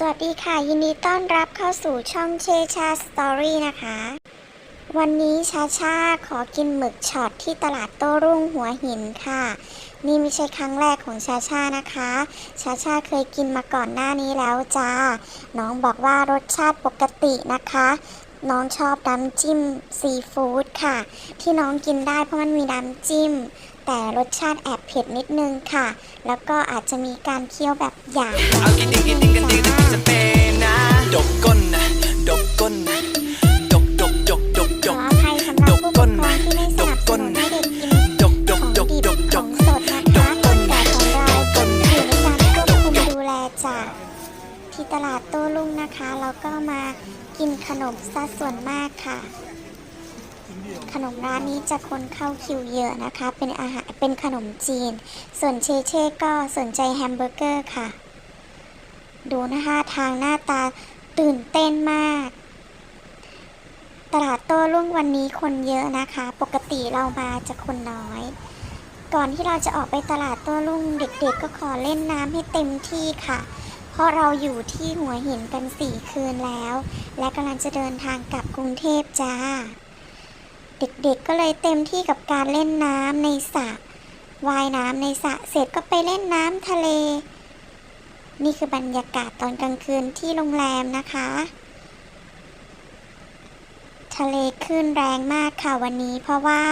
สวัสดีค่ะ ยินดีต้อนรับเข้าสู่ช่องเชชาสตอรี่นะคะ วันนี้ชาชาขอกินหมึกช็อตที่ตลาดโต้รุ่งหัวหินค่ะ นี่ไม่ใช่ครั้งแรกของชาชานะคะ ชาชาเคยกินมาก่อนหน้านี้แล้วจ้า น้องบอกว่ารสชาติปกตินะคะ น้องชอบน้ำจิ้มซีฟู้ดค่ะ ที่น้องกินได้เพราะมันมีน้ำจิ้ม แต่รสชาติแอบเผ็ดนิดนึงค่ะ แล้วก็อาจจะมีการเคี่ยวแบบหยาบเอากินดิกินดิกันดิจะเป็นนะดกก้นนะดกก้นนะดกดกดกดกดอกอภัยสำหรับผู้ปกครองที่ไม่สนับสนุนให้เด็กกินดกดขกองดกดิบดกขดอกงสดนะคะแต่ของเราอยู่ในการควบคุมดูแลจากที่ตลาดโต้รุ่งนะคะแล้วก็มากินขนมซะส่วนมากค่ะ ขนมร้านนี้จะคนเข้าคิวเยอะนะคะ เป็นอาหารเป็นขนมจีน ส่วนเชเช่ก็สนใจแฮมเบอร์เกอร์ค่ะ ดูนะคะทางหน้าตาตื่นเต้นมาก ตลาดโต้รุ่งวันนี้คนเยอะนะคะ ปกติเรามาจะคนน้อย ก่อนที่เราจะออกไปตลาดโต้รุ่งเด็กๆ ก็ขอเล่นน้ำให้เต็มที่ค่ะเพราะเราอยู่ที่หัวหินกันสี่คืนแล้ว และกำลังจะเดินทางกลับกรุงเทพจ้า เด็กๆก็เลยเต็มที่กับการเล่นน้ำในสระว่ายน้ำในสระเสร็จก็ไปเล่นน้ำทะเล นี่คือบรรยากาศตอนกลางคืนที่โรงแรมนะคะ ทะเลคลื่นแรงมากค่ะวันนี้ เพราะว่า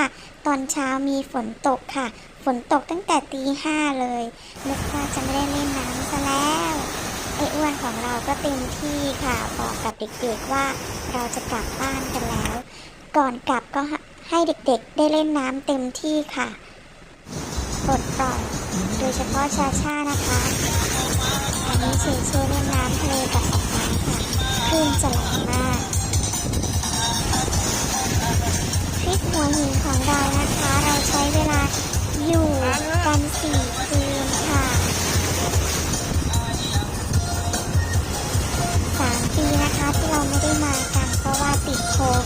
ตอนเช้ามีฝนตกค่ะ ฝนตกตั้งแต่ตีห้าเลยนึกว่าจะไม่ได้เล่นน้ำซะแล้วไอ้อ้วนของเราก็เต็มที่ค่ะ บอกกับเด็กๆว่าเราจะกลับบ้านกันแล้ว ก่อนกลับก็ให้เด็กๆ ได้เล่นน้ำเต็มที่ค่ะปลดปล่อยโดยเฉพาะชาชานะคะ อันนี้เชเชเล่นน้ำทะเลกับ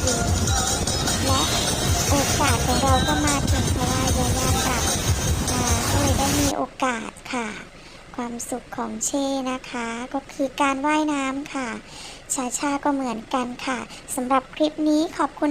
อีก และโอกาสของเราก็มาถึงเพราะว่ายายากลับมาก็เลยได้มีโอกาสค่ะ ความสุขของเช่นะคะ ก็คือการว่ายน้ำค่ะ ชาชาก็เหมือนกันค่ะสำหรับคลิปนี้ขอบคุณ